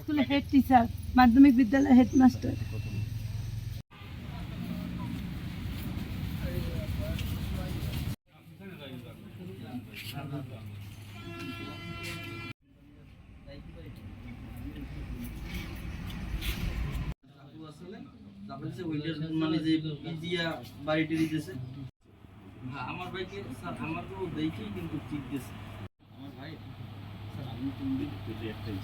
স্কুলে head teacher মাধ্যমিক বিদ্যালয়ের হেডমাস্টার তারপরে ওইটার মানে যে পিজিয়া বাড়িটি আমার ভাইকে স্যার আমার তো দেখেই কিন্তু ঠিক দিয়েছে আমার ভাই স্যার আমি তিন দিন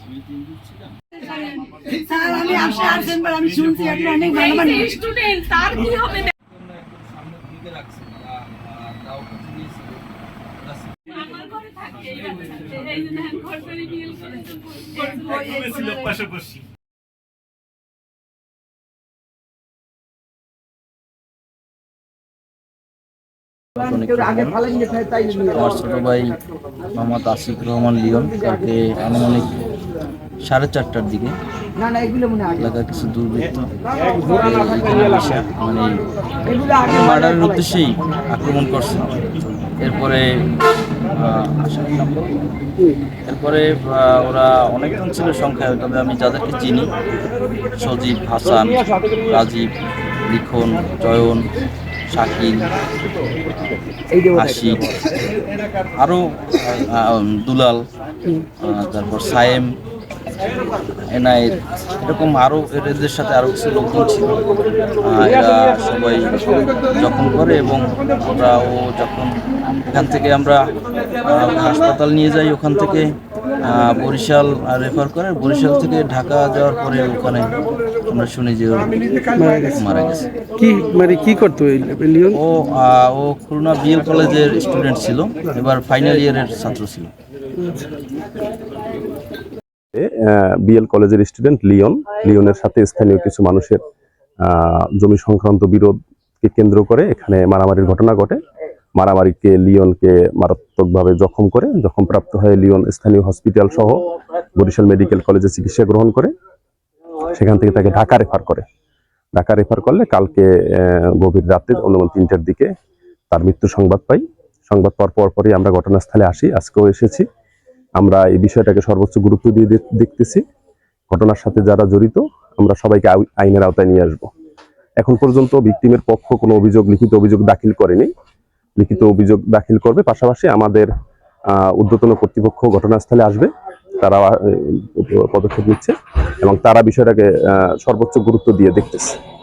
আমি ছিলাম। স্যার আমি আপনি আসছেন বলে আমি শুনছি আপনি অনেক ভালো মানুষ। স্টুডেন্ট তার কি হবে? আমার ছোট ভাই মোহাম্মদ আসিফ রহমান লিওন কালকে আনুমানিক সাড়ে চারটার দিকে। এলাকার কিছু দুর্বৃত্ত। মানে মার্ডারের উদ্দেশ্যেই আক্রমণ করছে। এরপরে? এরপরে ওরা অনেকজন ছিল সংখ্যায় তবে আমি যাদেরকে চিনি সজীব হাসান রাজীব লিখন চয়ন শাকিল আশিক আরও দুলাল তারপর সায়েম এনায়েত এরকম আরও এদের সাথে আরও কিছু লোকজন ছিল। এরা সবাই যখন করে এবং আমরা ও যখন এখান থেকে আমরা হাসপাতাল নিয়ে যাই ওখান থেকে বরিশাল রেফার করে। বরিশাল থেকে ঢাকা যাওয়ার পরে ওখানে আমরা শুনি যে মারা গেছে। কি মানে কি করতো লিওন? ও ও খুলনা বিএল কলেজের স্টুডেন্ট ছিল। এবার ফাইনাল ইয়ারের ছাত্র ছিল। বিএল কলেজের স্টুডেন্ট লিওন। লিওনের সাথে স্থানীয় কিছু মানুষের জমি সংক্রান্ত বিরোধকে কেন্দ্র করে এখানে মারামারির ঘটনা ঘটে। মারামারিকে লিওনকে মারাত্মকভাবে জখম করে জখমপ্রাপ্ত হয়ে লিওন স্থানীয় হসপিটাল সহ বরিশাল মেডিকেল কলেজে চিকিৎসা গ্রহণ করে। সেখান থেকে তাকে ঢাকা রেফার করে। ঢাকা রেফার করলে কালকে গভীর রাতে অনুমান তিনটার দিকে তার মৃত্যু সংবাদ পাই। সংবাদ পাওয়ার পর পরই আমরা ঘটনাস্থলে আসি আজকেও এসেছি। আমরা এই বিষয়টাকে সর্বোচ্চ গুরুত্ব দিয়ে দেখতেছি। ঘটনার সাথে যারা জড়িত, আমরা সবাইকে আই- আইনের আওতায় নিয়ে আসব। এখন পর্যন্ত ভিকটিমের পক্ষ কোনো অভিযোগ, লিখিত অভিযোগ দাখিল করেনি। লিখিত অভিযোগ দাখিল করবে, পাশাপাশি আমাদের ঊর্ধ্বতন কর্তৃপক্ষ ঘটনাস্থলে আসবে। তারা পদক্ষেপ নিচ্ছে এবং তারা বিষয়টাকে সর্বোচ্চ গুরুত্ব দিয়ে দেখতেছে।